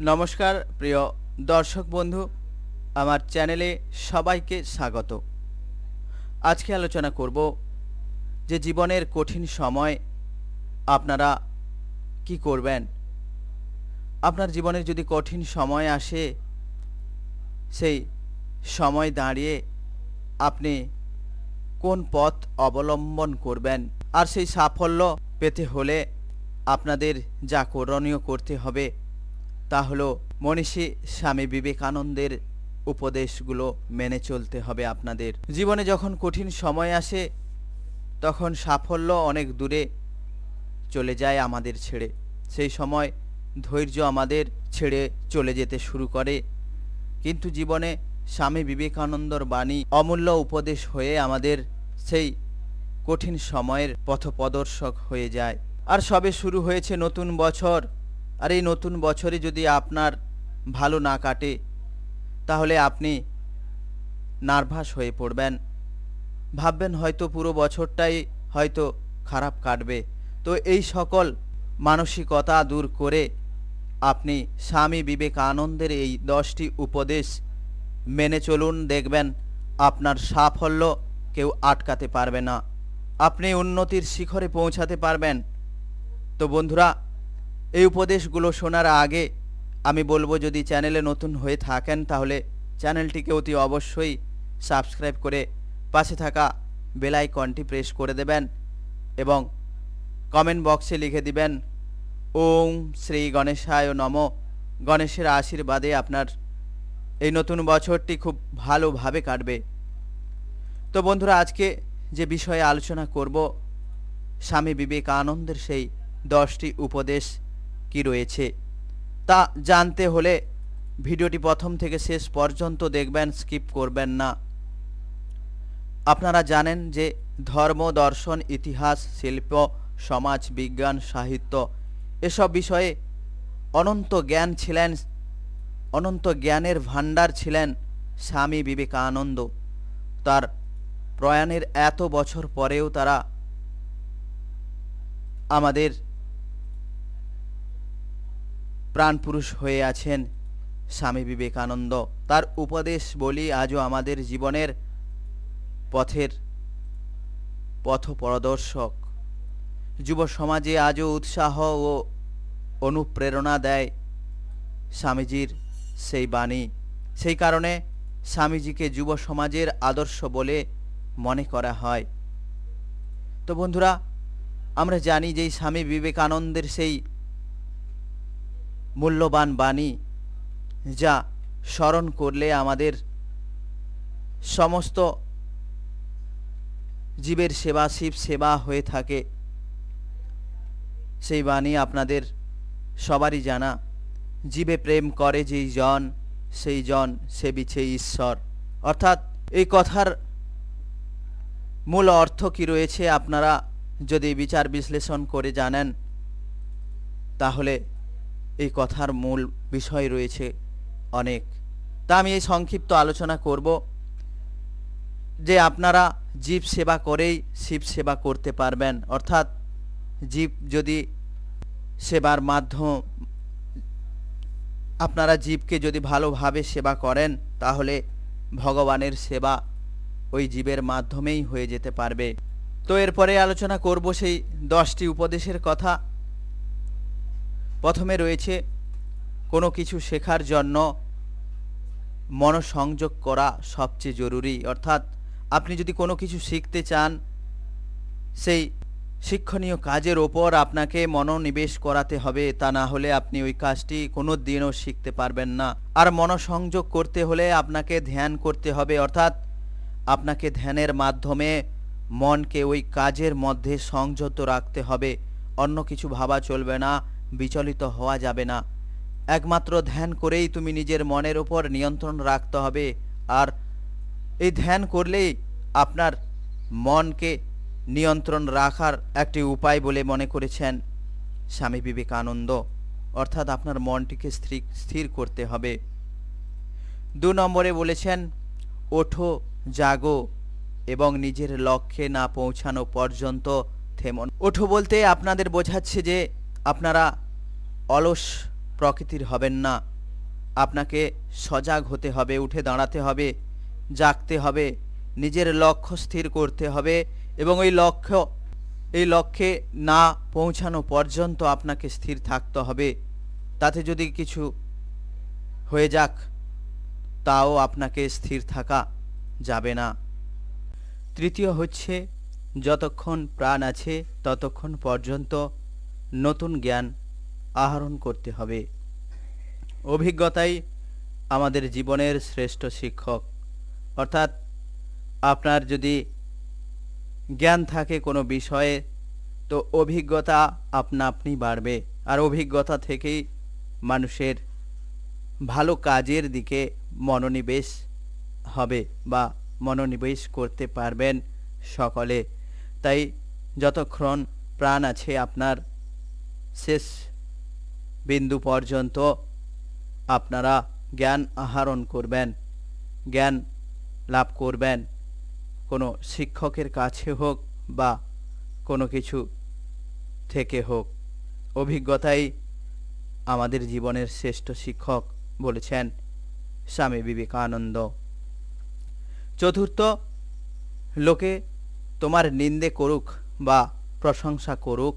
নমস্কার, প্রিয় দর্শক বন্ধু। আমার চ্যানেলে সবাইকে স্বাগত। আজকে আলোচনা করব যে জীবনের কঠিন সময় আপনারা কি করবেন? আপনার জীবনের যদি কঠিন সময় আসে, সেই সময় দাঁড়িয়ে আপনি কোন পথ অবলম্বন করবেন? আর সেই সাফল্য পেতে হলে আপনাদের যা করণীয় করতে হবে তা হলো মনীষী স্বামী বিবেকানন্দের উপদেশগুলো মেনে চলতে হবে আপনাদের। জীবনে যখন কঠিন সময় আসে, তখন সাফল্য অনেক দূরে চলে যায় আমাদের ছেড়ে। সেই সময় ধৈর্য আমাদের ছেড়ে চলে যেতে শুরু করে। কিন্তু জীবনে স্বামী বিবেকানন্দর বাণী অমূল্য উপদেশ হয়ে আমাদের সেই কঠিন সময়ের পথপ্রদর্শক হয়ে যায়। আর সবে শুরু হয়েছে নতুন বছর। আর এই নতুন বছরে যদি আপনার ভালো না কাটে, তাহলে আপনি নার্ভাস হয়ে পড়বেন। ভাববেন হয়তো পুরো বছরটাই হয়তো খারাপ কাটবে। তো এই সকল মানসিকতা দূর করে আপনি স্বামী বিবেকানন্দের এই দশটি উপদেশ মেনে চলুন, দেখবেন আপনার সাফল্য কেউ আটকাতে পারবে না। আপনি উন্নতির শিখরে পৌঁছাতে পারবেন। তো বন্ধুরা এই উপদেশগুলো শোনার আগে আমি বলব, যদি চ্যানেলে নতুন হয়ে থাকেন, তাহলে চ্যানেলটিকে অতি অবশ্যই সাবস্ক্রাইব করে পাশে থাকা বেল আইকনটি প্রেস করে দেবেন এবং কমেন্ট বক্সে লিখে দিবেন, ওম শ্রী গণেশায় নম। গণেশের আশীর্বাদে আপনার এই নতুন বছরটি খুব ভালোভাবে কাটবে। তো বন্ধুরা, আজকে যে বিষয়ে আলোচনা করব, স্বামী বিবেকানন্দের সেই দশটি উপদেশ কি রয়েছে? তা জানতে হলে ভিডিওটি প্রথম থেকে শেষ পর্যন্ত দেখবেন, স্কিপ করবেন না। আপনারা জানেন যে ধর্ম, দর্শন, ইতিহাস, শিল্প, সমাজ, বিজ্ঞান, সাহিত্য এসব বিষয়ে অনন্ত জ্ঞান ছিলেন, অনন্ত জ্ঞানের ভাণ্ডার ছিলেন স্বামী বিবেকানন্দ। তার প্রয়াণের এত বছর পরেও তারা আমাদের প্রাণপুরুষ হয়ে আছেন স্বামী বিবেকানন্দ। তার উপদেশ বলি আজও আমাদের জীবনের পথের পথপ্রদর্শক। যুব সমাজে আজও উৎসাহ ও অনুপ্রেরণা দেয় স্বামীজির সেই বাণী। সেই কারণে স্বামীজিকে যুব সমাজের আদর্শ বলে মনে করা হয়। তো বন্ধুরা, আমরা জানি যে স্বামী বিবেকানন্দের সেই মূল্যবান বাণী যা স্মরণ করলে আমাদের সমস্ত জীবের সেবা, শিব সেবা হয়ে থাকে। সেই বাণী আপনাদের সবারই জানা। জীবে প্রেম করে যেই জন, সেই জন সেবিছে ঈশ্বর। অর্থাৎ এই কথার মূল অর্থ কি রয়েছে আপনারা যদি বিচার বিশ্লেষণ করে জানেন, তাহলে এই কথার মূল বিষয় রয়েছে অনেক। তা আমি এই সংক্ষিপ্ত আলোচনা করব যে আপনারা জীব সেবা করেই শিব সেবা করতে পারবেন। অর্থাৎ জীব যদি সেবার মাধ্যম, আপনারা জীবকে যদি ভালোভাবে সেবা করেন, তাহলে ভগবানের সেবা ওই জীবের মাধ্যমেই হয়ে যেতে পারবে। তো এরপরে আলোচনা করব সেই দশটি উপদেশের কথা। প্রথমে রয়েছে কোনো কিছু শেখার জন্য মনসংযোগ করা সবচেয়ে জরুরি। অর্থাৎ আপনি যদি কোনো কিছু শিখতে চান, সেই শিক্ষণীয় কাজের ওপর আপনাকে মনোনিবেশ করাতে হবে, তা না হলে আপনি ওই কাজটি কোনো দিনও শিখতে পারবেন না। আর মনসংযোগ করতে হলে আপনাকে ধ্যান করতে হবে, অর্থাৎ আপনাকে ধ্যানের মাধ্যমে মনকে ওই কাজের মধ্যে সংযত রাখতে হবে। অন্য কিছু ভাবা চলবে না। বিচলিত হওয়া যাবে না। একমাত্র ধ্যান করেই তুমি নিজের মনের উপর নিয়ন্ত্রণ রাখতে হবে। আর এই ধ্যান করলেই আপনার মনকে নিয়ন্ত্রণ রাখার একটি উপায় বলে মনে করেছেন স্বামী বিবেকানন্দ। অর্থাৎ আপনার মনটিকে স্থির স্থির করতে হবে। দু নম্বরে বলেছেন, ওঠো, জাগো এবং নিজের লক্ষ্যে না পৌঁছানো পর্যন্ত থেমন ওঠো বলতে আপনাদের বোঝাচ্ছে যে আপনারা অলস প্রকৃতির হবেন না। আপনাকে সজাগ হতে হবে, উঠে দাঁড়াতে হবে, জাগতে হবে, নিজের লক্ষ্য স্থির করতে হবে এবং ওই লক্ষ্য, এই লক্ষ্যে না পৌঁছানো পর্যন্ত আপনাকে স্থির থাকতে হবে। তাতে যদি কিছু হয়ে যাক, তাও আপনাকে স্থির থাকা যাবে না। তৃতীয় হচ্ছে, যতক্ষণ প্রাণ আছে ততক্ষণ পর্যন্ত নতুন জ্ঞান আহরণ করতে হবে। অভিজ্ঞতাই আমাদের জীবনের শ্রেষ্ঠ শিক্ষক। অর্থাৎ আপনার যদি জ্ঞান থাকে কোনো বিষয়ে, তো অভিজ্ঞতা আপনা আপনি বাড়বে। আর অভিজ্ঞতা থেকেই মানুষের ভালো কাজের দিকে মনোনিবেশ হবে বা মনোনিবেশ করতে পারবেন সকলে। তাই যতক্ষণ প্রাণ আছে আপনার শেষ বিন্দু পর্যন্ত আপনারা জ্ঞান আহরণ করবেন, জ্ঞান লাভ করবেন। কোনো শিক্ষকের কাছে হোক বা কোনো কিছু থেকে হোক। অভিজ্ঞতাই আমাদের জীবনের শ্রেষ্ঠ শিক্ষক বলেছেন স্বামী বিবেকানন্দ। চতুর্থ, লোকে তোমার নিন্দে করুক বা প্রশংসা করুক,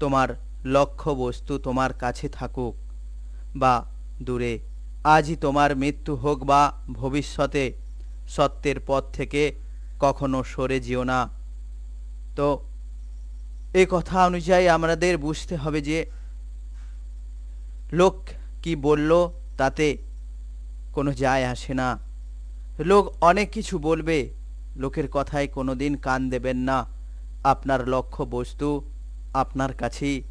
তোমার লক্ষ্য বস্তু তোমার কাছে থাকুক, বা দূরে, আজই তোমার মৃত্যু হোক বা ভবিষ্যতে, সত্যের পথ থেকে কখনো সরে যেও না। তো এই কথা অনুযায়ী আমাদের বুঝতে হবে যে, লোক কি বলল তাতে কোনো যায় আসে না। লোক অনেক কিছু বলবে, লোকের কথায় কোনো দিন কান দেবেন না। আপনার লক্ষ্য বস্তু আপনার কাছেই।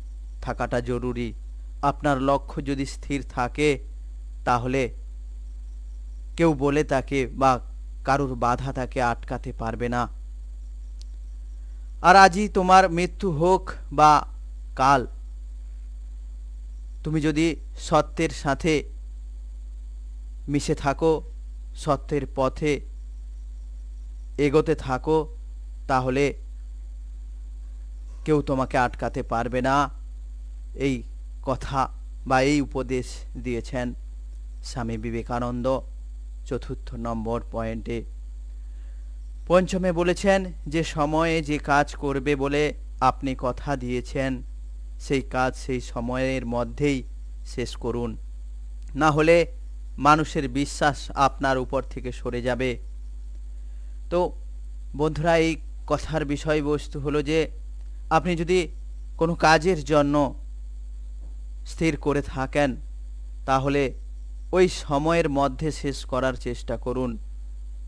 থাকাটা জরুরি। আপনার লক্ষ্য যদি স্থির থাকে, তাহলে কেউ বলে তাকে বা কারুর বাধা তাকে আটকাতে পারবে না। আর আজই তোমার মৃত্যু হোক বা কাল, তুমি যদি সত্যের সাথে মিশে থাকো, সত্যের পথে এগোতে থাকো, তাহলে কেউ তোমাকে আটকাতে পারবে না। এই কথা বা এই উপদেশ দিয়েছেন স্বামী বিবেকানন্দ, চতুর্থ নম্বর পয়েন্টে। পঞ্চমে বলেছেন, যে সময়ে যে কাজ করবে বলে আপনি কথা দিয়েছেন, সেই কাজ সেই সময়ের মধ্যেই শেষ করুন। না হলে মানুষের বিশ্বাস আপনার উপর থেকে সরে যাবে। তো বন্ধুরা, এই কথার বিষয়বস্তু হলো যে, আপনি যদি কোনো কাজের জন্য স্থির করে থাকেন, তাহলে ওই সময়ের মধ্যে শেষ করার চেষ্টা করুন।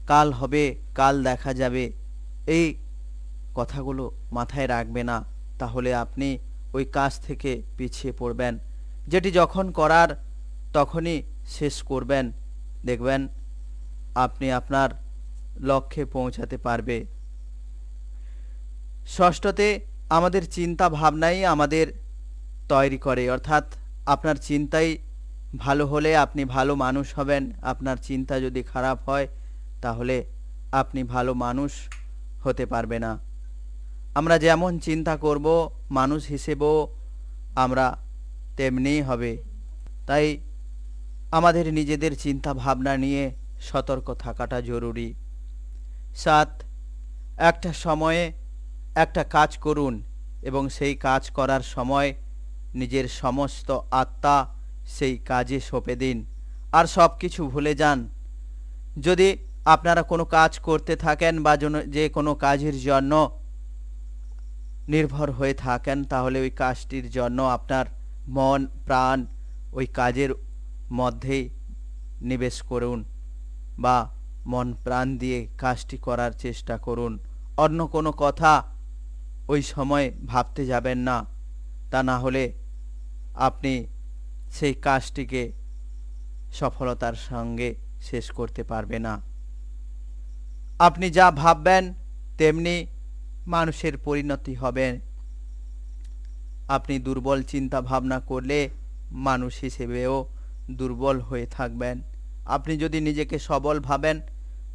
কাল হবে, কাল দেখা যাবে। এই কথাগুলো মাথায় রাখবে না, তাহলে আপনি ওই কাজ থেকে পিছিয়ে পড়বেন। যেটি যখন করার, তখনই শেষ করবেন। দেখবেন, আপনি আপনার লক্ষ্যে পৌঁছাতে পারবে। ষষ্ঠতে, আমাদের চিন্তা ভাবনাই আমাদের তৈরি করে। অর্থাৎ আপনার চিন্তাই ভালো হলে আপনি ভালো মানুষ হবেন। আপনার চিন্তা যদি খারাপ হয়, তাহলে আপনি ভালো মানুষ হতে পারবে না। আমরা যেমন চিন্তা করব, মানুষ হিসেবেও আমরা তেমনিই হবে। তাই আমাদের নিজেদের চিন্তা ভাবনা নিয়ে সতর্ক থাকাটা জরুরি। সাত, একটা সময়ে একটা কাজ করুন এবং সেই কাজ করার সময় নিজের সমস্ত আত্মা সেই কাজে সঁপে দিন, আর সব কিছু ভুলে যান। যদি আপনারা কোনো কাজ করতে থাকেন বা যে কোনো কাজের জন্য নির্ভর হয়ে থাকেন, তাহলে ওই কাজটির জন্য আপনার মন, প্রাণ ওই কাজের মধ্যেই নিবেশ করুন বা মন প্রাণ দিয়ে কাজটি করার চেষ্টা করুন। অন্য কোনো কথা ওই সময় ভাবতে যাবেন না। তা না হলে আপনি সেই কাজটিকে সফলতার সঙ্গে শেষ করতে পারবে না। আপনি যা ভাববেন, তেমনি মানুষের পরিণতি হবে। আপনি দুর্বল চিন্তা ভাবনা করলে মানুষ হিসেবেও দুর্বল হয়ে থাকবেন। আপনি যদি নিজেকে সবল ভাবেন,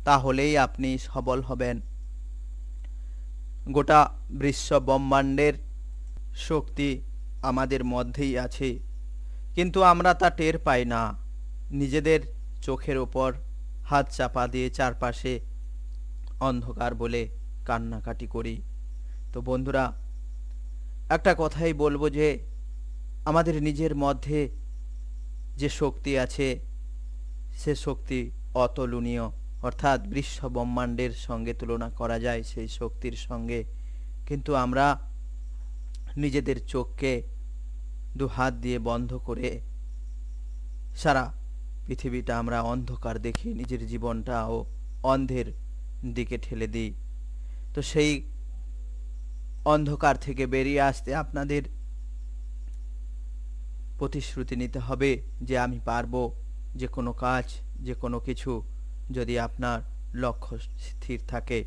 তাহলেই আপনি সবল হবেন। গোটা বিশ্ব ব্রহ্মাণ্ডের শক্তি আমাদের মধ্যেই আছে। কিন্তু আমরা তা টের পাই না। নিজেদের চোখের ওপর হাত চাপা দিয়ে চারপাশে অন্ধকার বলে কান্নাকাটি করি। তো বন্ধুরা, একটা কথাই বলব যে, আমাদের নিজের মধ্যে যে শক্তি আছে, সে শক্তি অতুলনীয়। অর্থাৎ বিশ্ব ব্রহ্মাণ্ডের সঙ্গে তুলনা করা যায় সেই শক্তির সঙ্গে। কিন্তু আমরা নিজেদের চোখকে দু হাত দিয়ে বন্ধ করে সারা পৃথিবীটা আমরা অন্ধকার দেখি নিজের জীবনটাও অন্ধের দিকে ঠেলে দিই। তো সেই অন্ধকার থেকে বেরিয়ে আসতে আপনাদের প্রতিশ্রুতি নিতে হবে যে আমি পারব যে কোনো কাজ, যে কোনো কিছু যদি আপনার লক্ষ্য স্থির থাকে।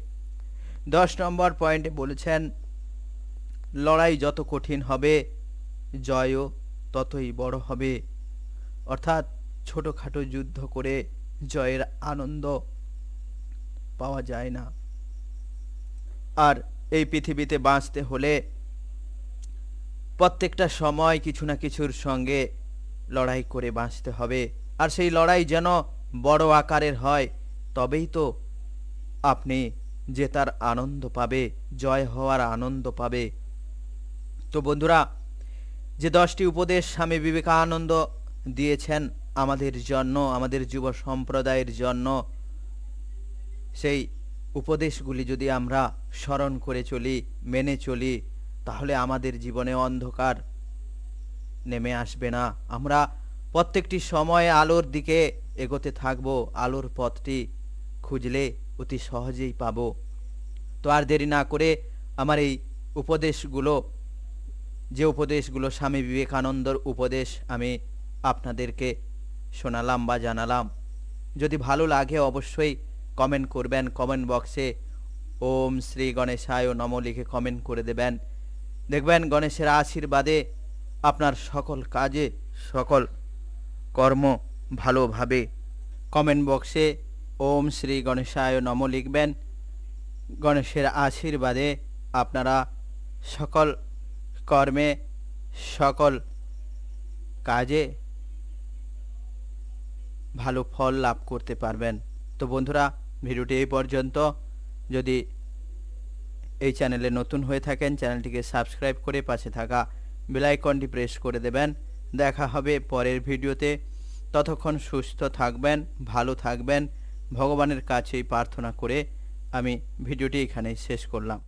দশ নম্বর পয়েন্টে বলেছেন লড়াই যত কঠিন হবে, জয়ও ততই বড় হবে। অর্থাৎ ছোটোখাটো যুদ্ধ করে জয়ের আনন্দ পাওয়া যায় না। আর এই পৃথিবীতে বাঁচতে হলে প্রত্যেকটা সময় কিছু না কিছুর সঙ্গে লড়াই করে বাঁচতে হবে। আর সেই লড়াই যেন বড় আকারের হয়, তবেই তো আপনি জেতার আনন্দ পাবে, জয় হওয়ার আনন্দ পাবে। তো বন্ধুরা, যে দশটি উপদেশ স্বামী বিবেকানন্দ দিয়েছেন আমাদের জন্য, আমাদের যুব সম্প্রদায়ের জন্য, সেই উপদেশগুলি যদি আমরা স্মরণ করে চলি, মেনে চলি, তাহলে আমাদের জীবনে অন্ধকার নেমে আসবে না। আমরা প্রত্যেকটি সময়ে আলোর দিকে এগোতে থাকব, আলোর পথটি খুঁজলে অতি সহজেই পাব। তো আর দেরি না করে আমার এই উপদেশগুলো যে উপদেশগুলো স্বামী বিবেকানন্দর উপদেশ আমি আপনাদেরকে শোনালাম বা জানালাম। যদি ভালো লাগে অবশ্যই কমেন্ট করবেন, কমেন্ট বক্সে ওম শ্রী গণেশায় নম লিখে কমেন্ট করে দেবেন। দেখবেন গণেশের আশীর্বাদে আপনার সকল কাজে সকল কর্ম ভালোভাবে। কমেন্ট বক্সে ওম শ্রী গণেশায় নম লিখবেন। গণেশের আশীর্বাদে আপনারা সকল কর্মে সকল কাজে ভালো ফল লাভ করতে পারবেন। তো বন্ধুরা, ভিডিওটি এই পর্যন্ত। যদি এই চ্যানেলে নতুন হয়ে থাকেন, চ্যানেলটিকে সাবস্ক্রাইব করে পাশে থাকা বেলাইকনটি প্রেস করে দেবেন। দেখা হবে পরের ভিডিওতে। ততক্ষণ সুস্থ থাকবেন, ভালো থাকবেন। ভগবানের কাছেই প্রার্থনা করে আমি ভিডিওটি এখানেই শেষ করলাম।